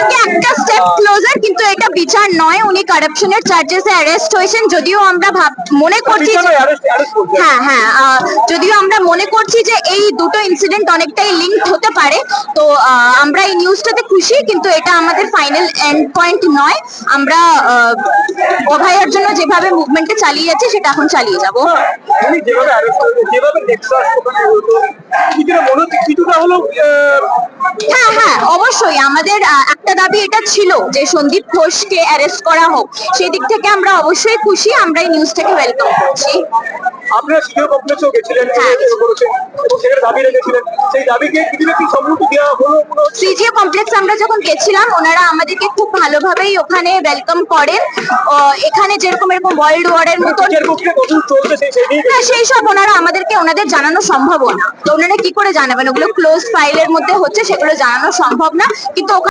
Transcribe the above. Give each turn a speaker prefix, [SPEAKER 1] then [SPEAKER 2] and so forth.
[SPEAKER 1] থেকে একটা step closure কিন্তু এটা বিচার নয়। উনি কারাপশনের চার্জেসে অ্যারেস্ট হয়েছেন যদিও আমরা ভাব মনে করছি হ্যাঁ হ্যাঁ যদিও আমরা মনে করছি যে এই দুটো ইনসিডেন্ট অনেকটাই লিঙ্কড হতে পারে তো আমরা এই নিউজটাতে খুশি কিন্তু এটা আমাদের ফাইনাল এন্ড পয়েন্ট নয়। আমরা অভয়ের জন্য যেভাবে মুভমেন্টে চালিয়ে যাচ্ছি সেটা এখন চালিয়ে যাব।
[SPEAKER 2] যেভাবে যেভাবে ওখানে হতো কিছুটা হলেও
[SPEAKER 1] হ্যাঁ হ্যাঁ অবশ্যই। আমাদের একটা দাবি এটা ছিল যে সন্দীপ ঘোষকে অ্যারেস্ট করা হোক। সেই দিক থেকে আমরা অবশ্যই খুশি আমরা এই নিউজটাকে ওয়েলকাম করছি।
[SPEAKER 2] আপনারা শিক্ষা কমপ্লেক্সেও গেছিলেন। করেছেন এবং সেখানে দাবি রেখেছিলেন। সেই দাবিকে কিছুটা কি সম্মতি দেওয়া হলো।
[SPEAKER 1] কমপ্লেক্স আমরা যখন গেছিলাম ওনারা আমাদেরকে খুব ভালোভাবেই ওখানে ওয়েলকাম করেন। এখানে যেরকম এরকম ওয়ার্ল্ড ওয়ারের
[SPEAKER 2] দিকে
[SPEAKER 1] হ্যাঁ সেই সব ওনারা আমাদেরকে ওনাদের জানানো সম্ভব না। তো ওনারা কি করে জানাবেন? ওগুলো ক্লোজ ফাইলের মধ্যে হচ্ছে সেগুলো জানানো সম্ভব না কিন্তু